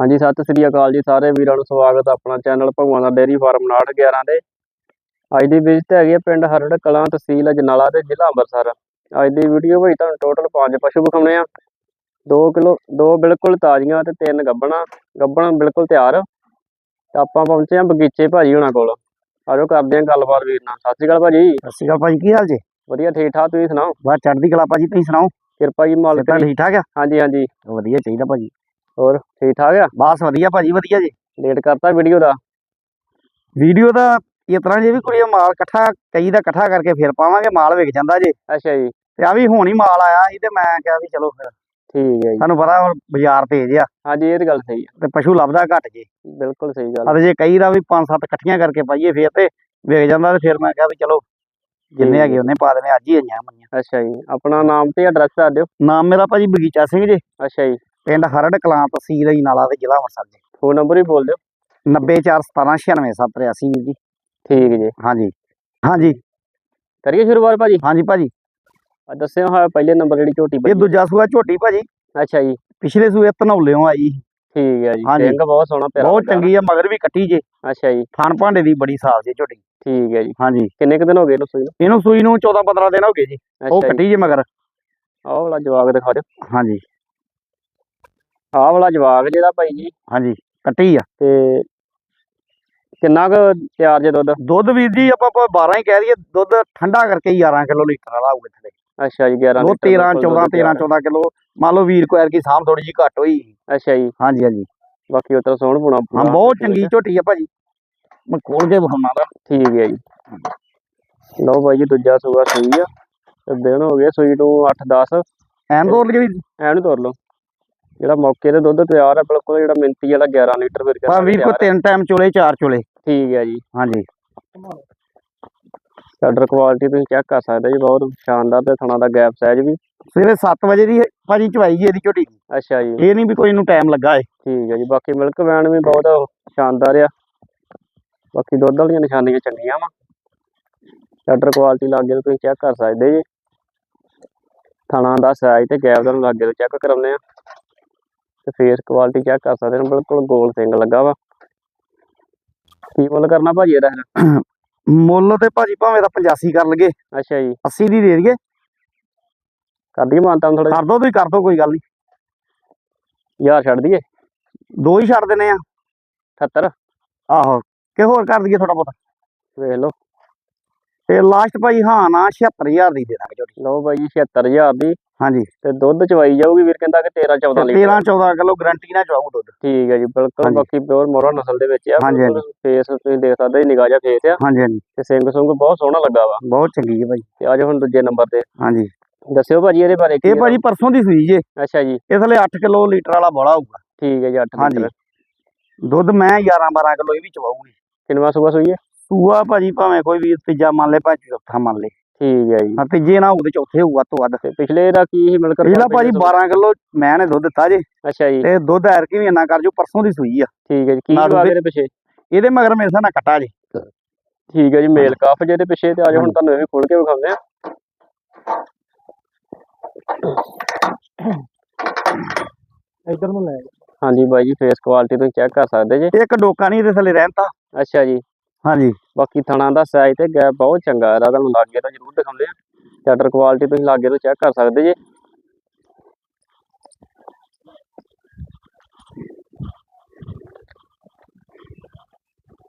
ਹਾਂਜੀ ਸਤਿ ਸ੍ਰੀ ਅਕਾਲ ਜੀ ਸਾਰੇ ਵੀਰਾਂ ਨੂੰ ਸਵਾਗਤ ਹੈ ਆਪਣਾ ਚੈਨਲ ਭਗਵਾਨ ਦਾ ਡੇਅਰੀ ਫਾਰਮ 911 ਦੇ ਅੱਜ ਦੀ ਵਿਜ਼ਿਟ ਹੈਗੀ ਹੈ ਪਿੰਡ ਹਰੜ ਕਲਾਂ ਤਹਿਸੀਲ ਅਜਨਾਲਾ ਤੇ ਜ਼ਿਲ੍ਹਾ ਅੰਮ੍ਰਿਤਸਰ। ਅੱਜ ਦੀ ਵੀਡੀਓ ਵਿੱਚ ਤੁਹਾਨੂੰ ਟੋਟਲ ਪੰਜ ਪਸ਼ੂ ਵਿਖਾਉਣੇ ਆ। 2 ਕਿਲੋ ਦੋ ਬਿਲਕੁਲ ਤਾਜ਼ੀਆਂ ਤੇ ਤਿੰਨ ਗੱਬਣਾ। ਗੱਬਣ ਬਿਲਕੁਲ ਤਿਆਰ। ਤੇ ਆਪਾਂ ਪਹੁੰਚੇ ਆ ਬਗੀਚੇ ਭਾਜੀ ਹੁਣਾਂ ਕੋਲ। ਆਜੋ ਕਰਦੇ ਆ ਗੱਲਬਾਤ ਵੀਰ ਨਾਲ। ਸਤਿ ਸ੍ਰੀ ਅਕਾਲ ਭਾਜੀ। ਸਤਿ ਸ਼੍ਰੀ ਅਕਾਲ ਭਾਜੀ ਕੀ ਹਾਲ ਜੀ? ਵਧੀਆ ਠੀਕ ਠਾਕ ਤੁਸੀਂ ਸੁਣਾਓ? ਬਸ ਚੜ੍ਹਦੀ ਕਲਾ ਭਾਜੀ ਤੁਸੀਂ ਸੁਣਾਓ? ਕਿਰਪਾ ਜੀ ਮਾਲਕ ਦੀ। ਠੀਕ ਠਾਕ ਆ? ਹਾਂਜੀ ਹਾਂਜੀ। ਵਧੀਆ ਚਾਹੀਦਾ ਭਾਜੀ। ਹੋਰ ਠੀਕ ਠਾਕ ਆ? ਬਸ ਵਧੀਆ ਭਾਜੀ ਵਧੀਆ ਜੀ। ਲੇਟ ਕਰਤਾ ਵੀਡੀਓ ਦਾ। ਵੀਡੀਓ ਦਾ ਇਸ ਤਰ੍ਹਾਂ ਜੇ ਵੀ ਕੁੜੀਆਂ ਮਾਲ ਇਕੱਠਾ ਕਈ ਦਾ ਇਕੱਠਾ ਕਰਕੇ ਫਿਰ ਪਾਵਾਂਗੇ ਮਾਲ ਵਿਕ ਜਾਂਦਾ ਜੇ। ਅੱਛਾ ਜੀ। ਤੇ ਆ ਵੀ ਹੁਣ ਹੀ ਮਾਲ ਆਇਆ ਸੀ ਤੇ ਮੈਂ ਕਿਹਾ ਵੀ ਚਲੋ ਫਿਰ। ਠੀਕ ਹੈ ਜੀ। ਤੁਹਾਨੂੰ ਪਤਾ ਹੁਣ ਬਾਜ਼ਾਰ ਤੇਜ਼ ਆ। ਹਾਂਜੀ ਇਹ ਤਾਂ ਗੱਲ ਸਹੀ ਤੇ ਪਸ਼ੂ ਲੱਭਦਾ ਘੱਟ ਜੇ। ਬਿਲਕੁਲ ਸਹੀ ਗੱਲ ਅਤੇ ਜੇ ਕਈ ਦਾ ਵੀ ਪੰਜ ਸੱਤ ਇਕੱਠੀਆਂ ਕਰਕੇ ਪਾਈਏ ਫਿਰ ਤੇ ਵਿਕ ਜਾਂਦਾ ਤੇ ਫਿਰ ਮੈਂ ਕਿਹਾ ਵੀ ਚਲੋ ਜਿੰਨੇ ਹੈਗੇ ਉਹਨੇ ਪਾ ਦੇਣੇ ਅੱਜ ਹੀ ਆਈਆਂ ਮੰਨੀਆਂ। ਅੱਛਾ ਜੀ। ਆਪਣਾ ਨਾਮ ਤੇ ਐਡਰੈਸ ਦੱਸ ਦਿਓ। ਨਾਮ ਮੇਰਾ ਭਾਜੀ ਬਗੀਚਾ ਸਿੰਘ ਜੀ। ਅੱਛਾ ਜੀ। ਪਿੰਡ ਹਰੜ ਕਲਾਂ ਤਹਿਸੀਲ ਅਜਨਾਲਾ ਤੇ ਜ਼ਿਲ੍ਹਾ ਅੰਮ੍ਰਿਤਸਰ ਜੀ। ਫੋਨ ਨੰਬਰ ਵੀ ਬੋਲ ਦਿਓ। 90417967783 ਵੀਰ ਜੀ। ਠੀਕ ਜੀ। ਹਾਂਜੀ। ਹਾਂਜੀ। ਕਰੀਏ ਸ਼ੁਰੂਆਤ ਭਾਜੀ? ਹਾਂਜੀ ਭਾਜੀ। ਆ ਦੱਸਿਓ ਹਾਂ ਪਹਿਲੇ ਨੰਬਰ ਜਿਹੜੀ ਝੋਟੀ ਇਹ ਭਾਜੀ ਦੂਜਾ ਸੂਆ ਝੋਟੀ ਭਾਜੀ। ਅੱਛਾ ਜੀ। ਪਿਛਲੇ ਸੂਏ ਧਨੌਲਿਓਂ ਆਈ। ਠੀਕ ਹੈ ਜੀ। ਹਾਂਜੀ। ਸਿੰਘ ਬਹੁਤ ਸੋਹਣਾ ਪਿਆਰਾ ਬਹੁਤ ਲੱਗਾ। ਚੰਗੀ ਆ ਮਗਰ ਵੀ ਕੱਟੀ ਜੇ। ਅੱਛਾ ਜੀ। ਥਣ ਭਾਂਡੇ ਦੀ ਬੜੀ ਸਾਫ਼ ਜੇ ਝੋਟੀ। ਠੀਕ ਹੈ ਜੀ। ਹਾਂਜੀ। ਕਿੰਨੇ ਕੁ ਦਿਨ ਹੋ ਗਏ ਇਹਨੂੰ ਸੂਈ ਨੂੰ? ਇਹਨੂੰ ਸੂਈ ਨੂੰ 14 15 ਦਿਨ ਹੋ ਗਏ ਜੀ। ਉਹ ਅੱਛਾ ਜੀ। ਕੱਟੀ ਜੇ ਮਗਰ। ਆਹ ਵਾਲਾ ਜਵਾਗ ਦਿਖਾ ਦਿਓ। ਹਾਂਜੀ। ਆਹ ਵਾਲਾ ਜਵਾਗ ਜਿਹੜਾ ਭਾਈ ਜੀ ਹਾਂਜੀ ਕੱਟੀ ਆ। ਤੇ ਕਿੰਨਾ ਕੁ ਤਿਆਰ ਜੇ ਦੁੱਧ? ਦੁੱਧ ਵੀਰ ਜੀ ਆਪਾਂ ਆਪਾਂ 12 ਹੀ ਕਹਿ ਦਈਏ ਦੁੱਧ ਠੰਡਾ ਕਰਕੇ ਹੀ 11 ਕਿਲੋ ਲੀਟਰ ਵਾਲਾ ਆਊਗਾ ਥਲੇ ਅੱਛਾ ਜੀ 11 ਉਹ ਲੀਟਰ 13 ਬਿਲਕੁਲ 14 ਦੁੱਧ 13 ਤਿਆਰ। 14 ਕਿਲੋ ਮੰਨ ਲਓ ਵੀਰ ਕੋਇਰ ਕੀ ਸਾਂਭ ਥੋੜੀ ਜੀ ਘੱਟ ਹੋਈ। ਅੱਛਾ ਜੀ। ਹਾਂਜੀ ਹਾਂਜੀ। ਬਾਕੀ ਤਾਂ ਸੋਹਣ ਪੁਣਾ ਹਾਂ ਬਹੁਤ ਚੰਗੀ ਝੋਟੀ ਆ ਭਾਜੀ। ਮੈਂ ਖੋਲ ਕੇ ਵਿਖਾਉਣਾ ਦਾ ਠੀਕ ਹੈ ਜੀ। ਲਓ ਭਾਈ ਜੀ ਦੂਜਾ ਸੂਆ ਸੂਈ ਆ। ਤੇ ਦਿਨ ਹੋ ਗਏ ਸੂਈ ਨੂੰ 8 10 ਐਨ ਕੇ ਵੀ ਐਨੂੰ ਤੋਰ ਲਓ। ਜਿਹੜਾ ਮੌਕੇ ਤੇ ਦੁੱਧ ਤਿਆਰ ਹੈ ਬਿਲਕੁਲ ਜਿਹੜਾ ਮਿੰਤੀ ਵਾਲਾ 11 ਲੀਟਰ ਫਿਰ ਹਾਂ ਵੀਰ ਕੋ ਤਿੰਨ ਟਾਈਮ ਚੋਲੇ ਚਾਰ ਚੋਲੇ ਠੀਕ ਹੈ ਜੀ। ਹਾਂਜੀ। ਆਰਡਰ ਕੁਆਲਿਟੀ ਤੁਸੀਂ ਚੈੱਕ ਕਰ ਸਕਦੇ ਜੀ ਬਹੁਤ ਸ਼ਾਨਦਾਰ ਤੇ ਥਣਾ ਦਾ ਗੈਪ ਸਾਈਜ਼ ਵੀ। ਸਵੇਰੇ 7 ਵਜੇ ਦੀ ਭਾਜੀ ਚਵਾਈ ਜੀ ਇਹਦੀ ਝੋਟੀ। ਅੱਛਾ ਜੀ। ਇਹ ਨਹੀਂ ਵੀ ਕੋਈ ਨੂੰ ਟਾਈਮ ਲੱਗਾ ਏ ਠੀਕ ਹੈ ਜੀ ਬਾਕੀ ਮਿਲਕ ਵੈਨ ਵੀ ਬਹੁਤ ਸ਼ਾਨਦਾਰ ਆ। ਬਾਕੀ ਦੁੱਧ ਵਾਲੀਆਂ ਨਿਸ਼ਾਨੀਆਂ ਚੰਗੀਆਂ ਵਾ। ਆਰਡਰ ਕੁਆਲਿਟੀ ਲੱਗੇ ਤੁਸੀਂ ਚੈੱਕ ਕਰ ਸਕਦੇ ਜੀ। ਥਣਾ ਦਾ ਸਾਈਜ਼ ਤੇ ਗੈਪ ਦਾ ਲੱਗੇ ਤੋਂ ਚੈੱਕ ਕਰਾਉਂਦੇ ਆ। ਤੇ ਫੇਸ ਕੁਆਲਿਟੀ ਚੈੱਕ ਕਰ ਸਕਦੇ ਨੇ ਬਿਲਕੁਲ ਗੋਲ ਸਿੰਘ ਲੱਗਾ ਵਾ। ਕੀ ਮੁੱਲ ਕਰਨਾ ਭਾਜੀ ਇਹਦਾ? ਮੁੱਲ ਤੇ ਭਾਜੀ ਭਾਵੇਂ ਦਾ 85 ਕਰ ਲਗੇ ਅੱਛਾ ਜੀ। 80 ਦੀ ਦੇ ਦਈਏ। ਕਰ ਦਈਏ ਮਾਨਤਾ ਥੋੜਾ ਕਰ ਦੋ ਤੁਸੀਂ ਕਰ ਦੋ ਕੋਈ ਗੱਲ ਨਹੀਂ ਯਾਰ ਛੱਡ ਦਈਏ? ਦੋ ਹੀ ਛੱਡ ਦਿੰਨੇ ਆ। 78 ਆਹੋ ਕਿ ਹੋਰ ਕਰ ਦਈਏ ਥੋੜਾ ਬਹੁਤਾ। ਵੇਖ ਲਓ। ਤੇ ਲਾਸਟ ਭਾਜੀ ਹਾਂ ਨਾ 76000 ਦੀ ਦੇ ਦਾਂਗੇ ਝੋਟੀ ਲਓ ਭਾਈ ਜੀ 76000 ਦੀ। ਹਾਂਜੀ। ਤੇ ਦੁੱਧ ਚਵਾਈ ਜਾਊਗੀ ਵੀਰ ਕਹਿੰਦਾ ਕਿ 13 14 ਲੀਟਰ। 13 14 ਕਿਲੋ ਗਰੰਟੀ ਨਾਲ ਚਵਾਉ ਦੁੱਧ। ਠੀਕ ਹੈ ਜੀ ਬਿਲਕੁਲ। ਬਾਕੀ ਪਿਓਰ ਮੋਰਾ ਨਸਲ ਦੇ ਵਿੱਚ ਆ। ਹਾਂਜੀ, ਫੇਸ ਤੁਸੀਂ ਦੇਖ ਸਕਦੇ ਨਿਗਾਹ ਜਿਹਾ ਫੇਸ ਆ। ਹਾਂਜੀ ਹਾਂਜੀ। ਤੇ ਸਿੰਘ ਸੁੰਗ ਬਹੁਤ ਸੋਹਣਾ ਲੱਗਾ ਵਾ। ਬਹੁਤ ਚੰਗੀ ਹੈ ਭਾਜੀ ਤੇ ਅੱਜ ਹੁਣ ਦੂਜੇ ਨੰਬਰ ਤੇ। ਹਾਂਜੀ। ਦੱਸਿਓ ਭਾਜੀ ਇਹਦੇ ਬਾਰੇ ਕੀ ਇਹ ਭਾਜੀ ਪਰਸੋਂ ਦੀ ਸੂਈ ਜੇ? ਅੱਛਾ ਜੀ। ਇਹ ਥਲੇ 8 ਕਿਲੋ ਲੀਟਰ ਵਾਲਾ ਬੋਲਾ ਹੋਊਗਾ। ਠੀਕ ਹੈ ਜੀ 8 ਹਾਂਜੀ। ਲੀਟਰ। ਦੁੱਧ ਮੈਂ 11 12 ਕਿਲੋ ਇਹ ਵੀ ਚਵਾਉਗੀ ਕਿੰਨਵਾ ਸੂਆ ਸੂਈ ਹੈ ਸੂਆ ਭਾਜੀ ਭਾਵੇਂ ਕੋਈ ਵੀ ਤੀਜਾ ਮੰਨ ਲੇ ਭਾਵੇਂ ਚੌਥਾ ਮੰਨ ਲੇ। ਠੀਕ ਹੈ ਜੀ। ਹਾਂ ਤੀਜੇ ਨਾ ਹੋਊ ਤੇ ਚੌਥੇ ਹੋਊ ਵੱਧ। ਤੋਂ ਵੱਧ ਪਿਛਲੇ ਦਾ ਕੀ ਸੀ ਮਿਲਕਰ ਪਿਛਲਾ ਭਾਜੀ 12 ਕਿਲੋ ਮੈਂ ਨੇ ਦੁੱਧ ਦਿੱਤਾ ਜੇ। ਅੱਛਾ ਜੀ। ਤੇ ਦੁੱਧ ਐਰ ਕੀ ਵੀ ਇੰਨਾ ਕਰ ਜੋ ਪਰਸੋਂ ਦੀ ਸੂਈ ਆ। ਠੀਕ ਹੈ ਜੀ ਕੀ ਨਾਲ ਉਹਦੇ- ਇਹਦੇ ਪਿੱਛੇ? ਇਹਦੇ ਮਗਰ ਮੇਰੇ ਹਿਸਾਬ ਨਾਲ ਕੱਟਾ ਜੇ। ਠੀਕ ਹੈ ਜੀ ਮੇਲ ਕਾਫ ਜਿਹਦੇ ਪਿੱਛੇ ਤੇ ਅੱਜ ਹੁਣ ਤੁਹਾਨੂੰ ਇਹ ਵੀ ਖੋਲ ਕੇ ਵਿਖਾਉਂਦੇ ਆ ਇੱਧਰ ਨੂੰ ਲੈ ਹਾਂਜੀ ਬਾਈ ਜੀ ਫੇਸ ਕੁਆਲਿਟੀ ਤੁਸੀਂ ਚੈੱਕ ਕਰ ਸਕਦੇ ਜੀ। ਇੱਕ ਡੋਕਾ ਨਹੀਂ ਇਹਦੇ ਥਲੇ ਰਹਿੰਦਾ। ਅੱਛਾ ਜੀ। ਹਾਂਜੀ ਬਾਕੀ ਥਣਾ ਦਾ ਸਾਈਜ਼ ਤੇ ਗੈਪ ਬਹੁਤ ਚੰਗਾ ਇਹਦਾ ਤੁਹਾਨੂੰ ਲਾਗੇ ਤੋਂ ਜ਼ਰੂਰ ਦਿਖਾਉਂਦੇ ਆ। ਸ਼ਟਰ ਕੁਆਲਿਟੀ ਤੁਸੀਂ ਲਾਗੇ ਤੋਂ ਚੈੱਕ ਕਰ ਸਕਦੇ ਜੀ।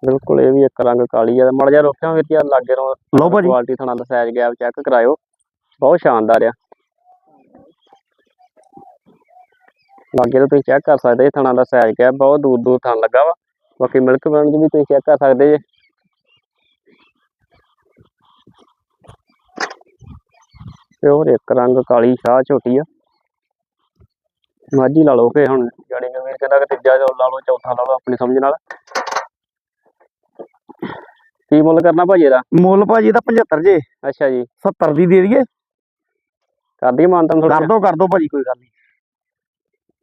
ਬਿਲਕੁਲ ਇਹ ਵੀ ਇੱਕ ਰੰਗ ਕਾਲੀ ਆ। ਮੜ ਜਾ ਰੋਕਿਆ ਫਿਰ ਯਾਰ ਲਾਗੇ ਤੋਂ ਲਓ ਭਾਜੀ। ਕੁਆਲਿਟੀ ਥਣਾ ਦਾ ਸਾਈਜ਼ ਗੈਪ ਚੈੱਕ ਕਰਾਇਓ। ਬਹੁਤ ਸ਼ਾਨਦਾਰ ਆ। ਲਾਗੇ ਤੋਂ ਤੁਸੀਂ ਚੈੱਕ ਕਰ ਸਕਦੇ ਥਣਾ ਦਾ ਸਾਈਜ਼ ਗੈਪ ਬਹੁਤ ਦੂਰ ਦੂਰ ਥਣ ਲੱਗਾ ਵਾ। ਬਾਕੀ ਮਿਲਕ ਬਣ ਵੀ ਤੁਸੀਂ ਚੈੱਕ ਕਰ ਸਕਦੇ ਜੀ। ਪਿਓਰ ਇੱਕ ਰੰਗ ਕਾਲੀ ਸ਼ਾਹ ਝੋਟੀ ਆ। ਮਾਝੀ ਲਾ ਲਓ ਕਿ ਹੁਣ ਜਾਣੀ ਕਿ ਵੀਰ ਕਹਿੰਦਾ ਕਿ ਤੀਜਾ ਜੋ ਲਾ ਲਓ ਚੌਥਾ ਲਾ ਲਓ ਆਪਣੀ ਸਮਝ ਨਾਲ। ਕੀ ਮੁੱਲ ਕਰਨਾ ਭਾਜੀ ਇਹਦਾ? ਮੁੱਲ ਭਾਜੀ ਦਾ 75 ਜੇ। ਅੱਛਾ ਜੀ। 70 ਦੀ ਦੇ ਦਈਏ। ਕਰ ਦਈਏ ਮਾਨਤਨ ਥੋੜਾ ਕਰ ਦੋ ਕਰ ਦੋ ਭਾਜੀ ਕੋਈ ਗੱਲ ਨਹੀਂ।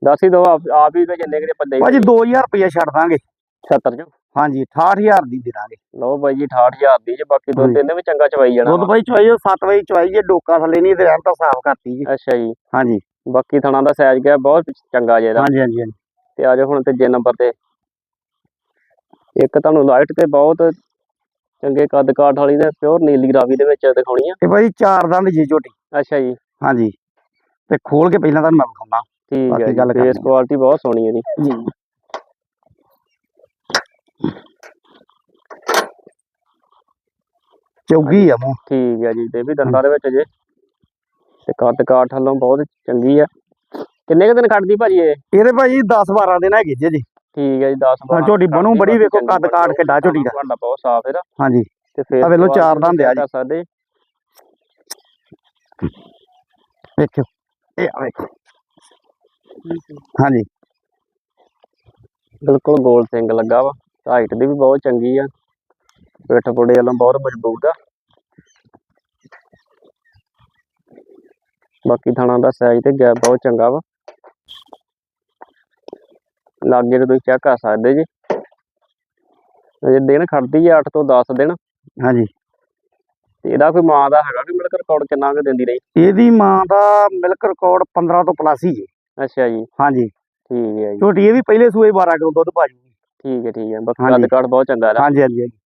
ਦੱਸ ਹੀ ਦੋ ਆਪ ਹੀ ਕਿ ਜਿੰਨੇ ਕਿਤੇ ਪੱਦੇ ਭਾਜੀ 2000 ਰੁਪਇਆ ਛੱਡ ਦਾਂਗੇ। 70 ਚ। ਹਾਂਜੀ 68000 ਦੀ ਦੇ ਦਾਂਗੇ। ਲਓ ਬਾਈ ਜੀ 68000 ਦੀ ਜੇ ਬਾਕੀ ਹਾਂਜੀ। ਇਹਨੇ ਵੀ ਚੰਗਾ ਚਵਾਈ ਜਾਣਾ। ਦੁੱਧ। ਭਾਈ ਚਵਾਈ 7 ਵਜੇ ਚਵਾਈ ਜੇ ਡੋਕਾ ਥੱਲੇ ਨਹੀਂ ਤੇ ਰਹਿਣ ਤਾਂ ਸਾਫ਼ ਕਰਤੀ ਜੀ। ਅੱਛਾ ਜੀ। ਹਾਂਜੀ। ਬਾਕੀ ਥਣਾ ਦਾ ਸਾਈਜ਼ ਗਿਆ ਬਹੁਤ ਚੰਗਾ ਜੇ ਇਹਦਾ। ਹਾਂਜੀ ਹਾਂਜੀ ਹਾਂਜੀ। ਤੇ ਆ ਜਾਓ ਹੁਣ ਤੀਜੇ ਨੰਬਰ ਤੇ। ਇੱਕ ਤੁਹਾਨੂੰ ਲਾਈਟ ਤੇ ਬਹੁਤ ਚੰਗੇ ਕੱਦ ਕਾਠ ਵਾਲੀ ਤੇ ਪਿਓਰ ਨੀਲੀ ਰਾਵੀ ਦੇ ਵਿੱਚ ਦਿਖਾਉਣੀ ਆ। ਇਹ ਭਾਜੀ ਚਾਰ ਦੰਦ ਜੀ ਝੋਟੀ। ਅੱਛਾ ਜੀ। ਹਾਂਜੀ। ਤੇ ਖੋਲ ਕੇ ਪਹਿਲਾਂ ਤੁਹਾਨੂੰ ਮੈਂ ਵਿਖਾਉਣਾ। ਠੀਕ ਹੈ ਜੀ ਫੇਸ ਕੁਆਲਿਟੀ ਬਹੁਤ ਸੋਹਣੀ ਹੈ ਜੀ। ਜੀ। ਚੌਗੀ ਆ ਮੂੰਹ। ਠੀਕ ਹੈ ਜੀ ਤੇ ਵੀ ਦੰਦਾਂ ਦੇ ਵਿੱਚ ਜੇ। ਤੇ ਕੱਦ ਕਾਠ ਵੱਲੋਂ ਬਹੁਤ ਚੰਗੀ ਆ। ਕਿੰਨੇ ਕੁ ਦਿਨ ਖੜਦੀ ਭਾਜੀ ਇਹ? ਇਹਦੇ ਭਾਜੀ 10 12 ਦਿਨ ਹੈਗੇ ਜੀ ਜੀ ਠੀਕ ਹੈ ਜੀ 10 ਹਾਂ, ਝੋਟੀ ਬਣੂ ਬੜੀ ਵੇਖੋ ਕੱਦ ਕਾਠ ਕਿੱਡਾ ਝੋਟੀ ਦਾ। ਤੁਹਾਡਾ ਬਹੁਤ ਸਾਫ਼ ਇਹਦਾ। ਹਾਂਜੀ। ਤੇ ਫੇਰ ਆਹ ਵੇਖ ਲਓ ਚਾਰ ਦੰਦ ਆ ਜੀ। ਸਕਦੇ ਵੇਖਿਓ। ਇਹ ਆ ਵੇਖੋ। ਹਾਂਜੀ। ਬਿਲਕੁਲ ਗੋਲ ਸਿੰਘ ਲੱਗਾ ਵਾ। ਹਾਈਟ ਦੀ ਵੀ ਬਹੁਤ ਚੰਗੀ ਆ। ਪਿੱਠ ਪੁੜੇ ਵੱਲੋਂ ਬਹੁਤ ਮਜ਼ਬੂਤ ਆ। ਬਾਕੀ ਥਾਣਾ ਦਾ ਸਾਈਜ਼ ਤੇ ਗੈਪ ਬਹੁਤ ਚੰਗਾ ਵਾ। ਲਾਗੇ ਤੇ ਤੁਸੀਂ ਚੈੱਕ ਕਰ ਸਕਦੇ ਜੀ। ਅਜੇ ਦਿਨ ਖੜਦੀ ਆ 8 ਤੋਂ 10 ਦਿਨ। ਹਾਂਜੀ। ਤੇ ਇਹਦਾ ਕੋਈ ਮਾਂ ਦਾ ਹੈਗਾ ਕਿ ਮਿਲਕ ਰਿਕਾਰਡ ਕਿੰਨਾ ਕੁ ਦਿੰਦੀ ਰਹੀ? ਇਹਦੀ ਮਾਂ ਦਾ ਮਿਲਕ ਰਿਕਾਰਡ 15 ਤੋਂ ਪਲੱਸ ਹੀ ਜੀ ਅੱਛਾ ਜੀ। ਹਾਂਜੀ। ਠੀਕ ਹੈ ਜੀ। ਝੋਟੀ ਇਹ ਵੀ ਪਹਿਲੇ ਸੂਏ 12 ਕਿਲੋ ਦੁੱਧ ਭਾਜੀ ਠੀਕ ਹੈ ਠੀਕ ਹੈ। ਬਾਕੀ ਹਾਂਜੀ। ਕਾਠ ਬਹੁਤ ਚੰਗਾ ਇਹਦਾ ਹਾਂਜੀ ਹਾਂਜੀ ਹਾਂਜੀ।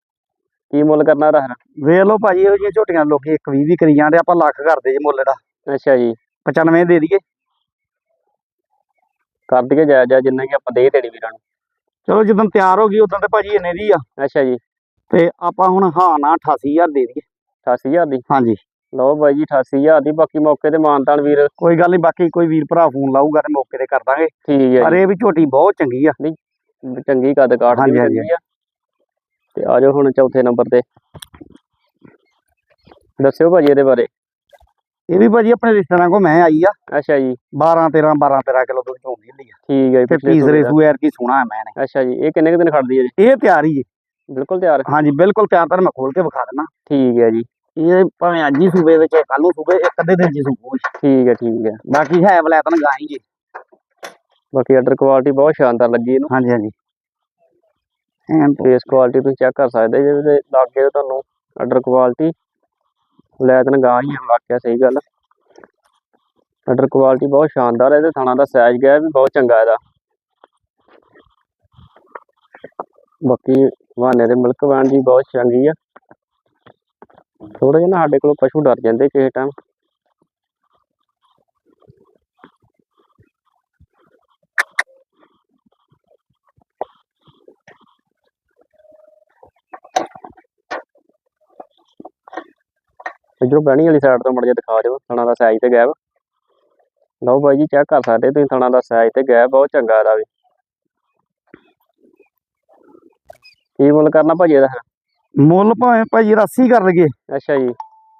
ਕੀ ਮੁੱਲ ਕਰਨਾ ਇਹਦਾ ਵੇਖ ਲਓ ਭਾਜੀ ਇਹੋ ਜਿਹੀਆਂ ਝੋਟੀਆਂ ਲੋਕੀ ਇੱਕ ਵੀਹ ਵੀ ਕਰੀ ਜਾਂਦੇ ਆਪਾਂ ਲੱਖ ਕਰਦੇ ਜੀ ਮੁੱਲ ਦਾ। ਅੱਛਾ ਜੀ। 95 ਦੇ ਦਈਏ। ਕਰ ਦਈਏ ਜਾਇਜ਼ ਜਾਇਜ਼ ਜਿੰਨਾ ਕਿ ਆਪਾਂ ਦੇ ਦੇਣੀ ਵੀਰਾਂ ਨੂੰ। ਚਲੋ ਜਦੋਂ ਤਿਆਰ ਹੋ ਗਈ ਉਦੋਂ ਤੇ ਭਾਜੀ ਇੰਨੇ ਦੀ ਆ। ਅੱਛਾ ਜੀ। ਤੇ ਆਪਾਂ ਹੁਣ ਹਾਂ ਨਾ 88000 ਦੇ ਦਈਏ। 88000 ਦੀ? ਹਾਂਜੀ। ਲਓ ਬਾਈ ਜੀ 88000 ਦੀ। ਬਾਕੀ ਮੌਕੇ ਤੇ ਮਾਨਤਾਨ ਵੀਰ। ਕੋਈ ਗੱਲ ਨਹੀਂ ਬਾਕੀ ਕੋਈ ਵੀਰ ਭਰਾ ਫੋਨ ਲਾਊਗਾ ਤੇ ਮੌਕੇ ਤੇ ਕਰ ਦਾਂਗੇ। ਠੀਕ ਹੈ ਪਰ ਇਹ ਵੀ ਝੋਟੀ ਬਹੁਤ ਚੰਗੀ ਆ। ਜੀ ਚੰਗੀ ਕੱਦ ਕਾਠ ਦੀ ਹਾਂਜੀ, ਆ। ਤੇ ਆ ਜਾਓ ਹੁਣ ਚੌਥੇ ਨੰਬਰ ਤੇ। ਦੱਸਿਓ ਭਾਜੀ ਇਹਦੇ ਬਾਰੇ। ਇਹ ਵੀ ਭਾਜੀ ਆਪਣੇ ਰਿਸ਼ਤੇਦਾਰਾਂ ਕੋ ਮੈਂ ਆਈ ਆ। ਅੱਛਾ ਜੀ। 12 13 12 13 ਕਿਲੋ ਦੁੱਧ ਚੋਂਦੀ ਹੁੰਦੀ ਆ। ਠੀਕ ਹੈ ਜੀ, ਤੇ ਪਿਛਲੇ ਤੀਸਰੇ ਸੂਏ ਦਾ। ਸੂਏ ਕੀ ਸੋਹਣਾ ਹੈ ਮੈਂ ਨੇ ਅੱਛਾ ਜੀ ਇਹ ਕਿੰਨੇ ਕੁ ਦਿਨ ਖੜਦੀ ਹੈ ਜੀ? ਇਹ ਤਿਆਰ ਹੀ ਹੈ। ਬਿਲਕੁਲ ਤਿਆਰ? ਹਾਂਜੀ ਬਿਲਕੁਲ ਤਿਆਰ ਤਾਂ ਮੈਂ ਖੋਲ ਕੇ ਵਿਖਾ ਦਿੰਦਾ। ਠੀਕ ਹੈ ਜੀ। ਇਹ ਭਾਵੇਂ ਅੱਜ ਹੀ ਸੂਬੇ ਵਿੱਚ ਕੱਲ ਨੂੰ ਸੂਬੇ ਇੱਕ ਅੱਧੇ ਦਿਨ ਜੀ ਸੂਬੂ ਠੀਕ ਹੈ ਠੀਕ ਹੈ। ਬਾਕੀ ਹੈ ਵਲੈਤਨ ਗਾਂ ਹੀ ਜੀ। ਬਾਕੀ ਆਰਡਰ ਕੁਆਲਿਟੀ ਬਹੁਤ ਸ਼ਾਨਦਾਰ ਲੱਗੀ ਇਹਨੂੰ। ਹਾਂਜੀ ਹਾਂਜੀ। ਫੇਸ ਕੁਆਲਿਟੀ ਤੁਸੀਂ ਚੈੱਕ ਕਰ ਸਕਦੇ ਜੇ ਇਹਦੇ ਲਾਗੇ ਤੁਹਾਨੂੰ ਆਰਡਰ ਕੁਆਲਿਟੀ ਲੈਤਨ ਗਾਂ ਹੀ ਆ ਵਾਕਿਆ ਸਹੀ ਗੱਲ। ਆਰਡਰ ਕੁਆਲਿਟੀ ਬਹੁਤ ਸ਼ਾਨਦਾਰ ਹੈ ਇਹਦੇ ਥਾਣਾ ਦਾ ਸਾਈਜ਼ ਗਿਆ ਵੀ ਬਹੁਤ ਚੰਗਾ ਇਹਦਾ। ਬਾਕੀ ਵਾਨੇ ਦੇ ਮਿਲਕ ਵੈਨ ਦੀ ਬਹੁਤ ਚੰਗੀ ਆ। ਥੋੜਾ ਜਿਹਾ ਨਾ ਸਾਡੇ ਕੋਲ ਪਸ਼ੂ ਡਰ ਜਾਂਦੇ ਕਿਸੇ ਟਾਈਮ ਇਧਰੋਂ ਬਹਿਣੀ ਵਾਲੀ ਸਾਈਡ ਤੋਂ ਮੜ ਜਾ ਦਿਖਾ ਦਿਓ ਥਣਾ ਦਾ ਸਾਈਜ਼ ਤੇ ਗੈਪ ਲਓ ਬਾਈ ਜੀ ਚੈੱਕ ਕਰ ਸਕਦੇ ਤੁਸੀਂ ਥਣਾ ਦਾ ਸਾਈਜ਼ ਤੇ ਗੈਪ ਬਹੁਤ ਚੰਗਾ ਇਹਦਾ ਵੀ। ਕੀ ਮੁੱਲ ਕਰਨਾ ਭਾਜੀ ਇਹਦਾ? ਮੁੱਲ ਭਾਵੇਂ ਭਾਜੀ 80 ਕਰ ਲਈਏ। ਅੱਛਾ ਜੀ।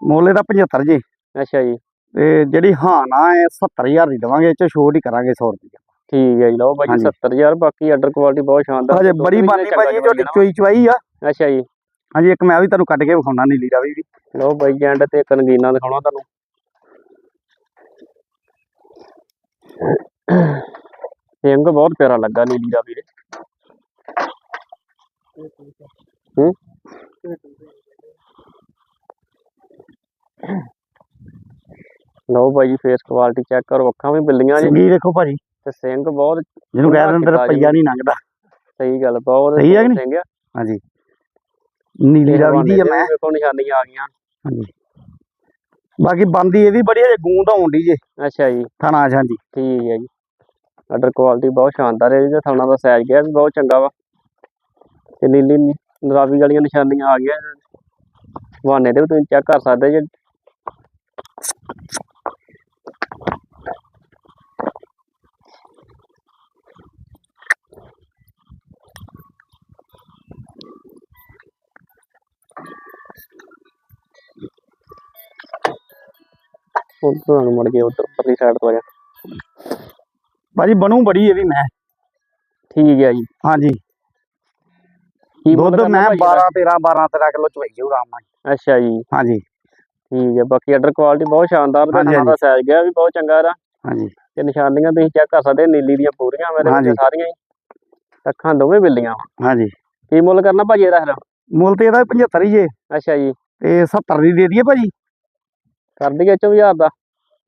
ਮੁੱਲ ਇਹਦਾ 75 ਜੀ। ਅੱਛਾ ਜੀ। ਤੇ ਜਿਹੜੀ ਹਾਂ ਨਾ ਹੈ 70000 ਦੀ ਦੇਵਾਂਗੇ ਇਹ ਚ ਛੋਟ ਹੀ ਕਰਾਂਗੇ 100 ਰੁਪਏ। ਠੀਕ ਹੈ ਜੀ ਲਓ ਭਾਜੀ ਹਾਂਜੀ। 70000 ਬਾਕੀ ਆਰਡਰ ਕੁਆਲਿਟੀ ਬਹੁਤ ਸ਼ਾਨਦਾਰ। ਹਜੇ ਬੜੀ ਬਾਨੀ ਭਾਜੀ ਝੋਟੀ। ਚੋਈ ਚਵਾਈ ਆ। ਅੱਛਾ ਜੀ। ਹਾਂਜੀ ਇੱਕ ਮੈਂ ਵੀ ਤੁਹਾਨੂੰ ਕੱਢ ਕੇ ਵਿਖਾਉਣਾ ਨੀਲੀ ਰਾਵੀ ਵੀ। ਲਓ ਬਾਈ ਜੀ ਐਂਡ ਤੇ ਇੱਕ ਨਗੀਨਾ ਦਿਖਾਉਣਾ ਤੁਹਾਨੂੰ। ਸਿੰਘ ਬਹੁਤ ਪਿਆਰਾ ਲੱਗਾ ਨੀਲੀ ਦਾ ਵੀਰੇ। ਹੂੰ? ਬਾਈ ਜੀ ਫੇਸ ਕੁਆਲਿਟੀ ਚੈੱਕ ਕਰੋ ਅੱਖਾਂ ਵੀ ਬਿੱਲੀਆਂ ਜੀ। ਸਿੰਗੀ ਦੇਖੋ ਭਾਜੀ। ਤੇ ਸਿੰਘ ਬਹੁਤ ਜਿਹਨੂੰ ਕਹਿ ਦਿੰਦੇ ਜੀ। ਰੁਪਈਆ ਨਹੀਂ ਲੰਘਦਾ। ਸਹੀ ਗੱਲ ਬਹੁਤ ਸਹੀ ਹੈ ਕਿ ਸਿੰਘ ਆ। ਹਾਂਜੀ। ਨੀਲੀ ਰਾਵੀ ਦੀ ਆ ਮੈਂ। ਵੇਖੋ ਨਿਸ਼ਾਨੀਆਂ ਆ ਗਈਆਂ। ਹਾਂਜੀ। ਬਾਕੀ ਬੰਦੀ ਇਹ ਵੀ ਬੜੀ ਹੈ ਗੂੰਦ ਆਉਂਦੀ ਜੇ। ਅੱਛਾ ਜੀ। ਥਾਣਾ ਹਾਂਜੀ। ਠੀਕ ਹੈ ਜੀ। ਆਰਡਰ ਕੁਆਲਿਟੀ ਬਹੁਤ ਸ਼ਾਨਦਾਰ ਹੈ ਇਹਦਾ ਥਾਣਾ ਦਾ ਸਾਈਜ਼ ਗਿਆ ਵੀ ਬਹੁਤ ਚੰਗਾ ਵਾ। ਤੇ ਨੀਲੀ ਨਰਾਵੀ ਵਾਲੀਆਂ ਨਿਸ਼ਾਨੀਆਂ ਆ ਗਈਆਂ। ਵਾਨੇ ਦੇ ਵੀ ਤੁਸੀਂ ਚੈੱਕ ਕਰ ਸਕਦੇ ਜੇ। ਉਧਰ ਨੂੰ ਮੁੜ ਕੇ ਉਧਰ ਪਰਲੀ ਸਾਈਡ ਤੋਂ ਆ ਜਾ। ਭਾਜੀ ਬਣੂ ਬੜੀ ਇਹ ਵੀ ਮੈਂ। ਠੀਕ ਹੈ ਜੀ। ਹਾਂਜੀ। ਕੀ ਮੁੱਲ ਦੁੱਧ ਕਰਨਾ ਮੈਂ ਭਾਜੀ 12 ਇਹਦਾ? 13 12 13 ਕਿਲੋ ਚਵਾਈ ਜਾਊ ਆਰਾਮ ਨਾਲ। ਅੱਛਾ ਜੀ। ਹਾਂਜੀ। ਠੀਕ ਹੈ ਬਾਕੀ ਆਰਡਰ ਕੁਆਲਿਟੀ ਬਹੁਤ ਸ਼ਾਨਦਾਰ ਤੇ ਹਾਂਜੀ, ਦਾ ਸਾਈਜ਼ ਗਿਆ ਵੀ ਬਹੁਤ ਚੰਗਾ ਇਹਦਾ। ਹਾਂਜੀ। ਤੇ ਨਿਸ਼ਾਨੀਆਂ ਤੁਸੀਂ ਚੈੱਕ ਕਰ ਸਕਦੇ ਹੋ, ਨੀਲੀ ਦੀਆਂ ਪੂਰੀਆਂ ਮੇਰੇ ਹਾਂਜੀ। ਵਿੱਚ ਸਾਰੀਆਂ ਹੀ। ਅੱਖਾਂ ਦੋਵੇਂ ਬਿੱਲੀਆਂ ਵਾਂ। ਹਾਂਜੀ। ਕੀ ਮੁੱਲ ਕਰਨਾ ਭਾਜੀ ਇਹਦਾ ਫਿਰ? ਮੁੱਲ ਤੇ ਇਹਦਾ 75 ਹੀ ਜੇ। ਅੱਛਾ ਜੀ। ਤੇ 70 ਦੀ ਦੇ ਦਈਏ ਭਾਜੀ। ਕਰ ਦਈਏ 24000 ਦਾ।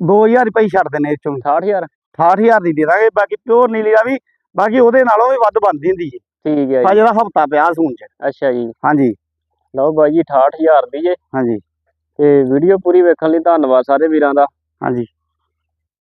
2000 ਰੁਪਏ ਛੱਡ ਦੇਣੇ ਇਹ ਚੋਂ। 68000 68000 ਦੀ ਦੇ ਦਾਂਗੇ ਬਾਕੀ ਪਿਓਰ ਨੀਲੀ ਦਾ ਵੀ ਬਾਕੀ ਉਹਦੇ ਨਾਲੋਂ ਵੀ ਵੱਧ ਬਣਦੀ ਹੁੰਦੀ ਜੀ ਠੀਕ ਹੈ ਜੀ। ਜਿਹੜਾ ਹਫਤਾ ਪਿਆ ਸੂਣ ਚ। ਅੱਛਾ ਜੀ। ਹਾਂਜੀ। ਲਓ ਬਾਈ ਜੀ 68000 ਦੀ ਜੇ ਹਾਂਜੀ। ਤੇ ਵੀਡੀਓ ਪੂਰੀ ਵੇਖਣ ਲਈ ਧੰਨਵਾਦ ਸਾਰੇ ਵੀਰਾਂ ਦਾ। ਹਾਂਜੀ।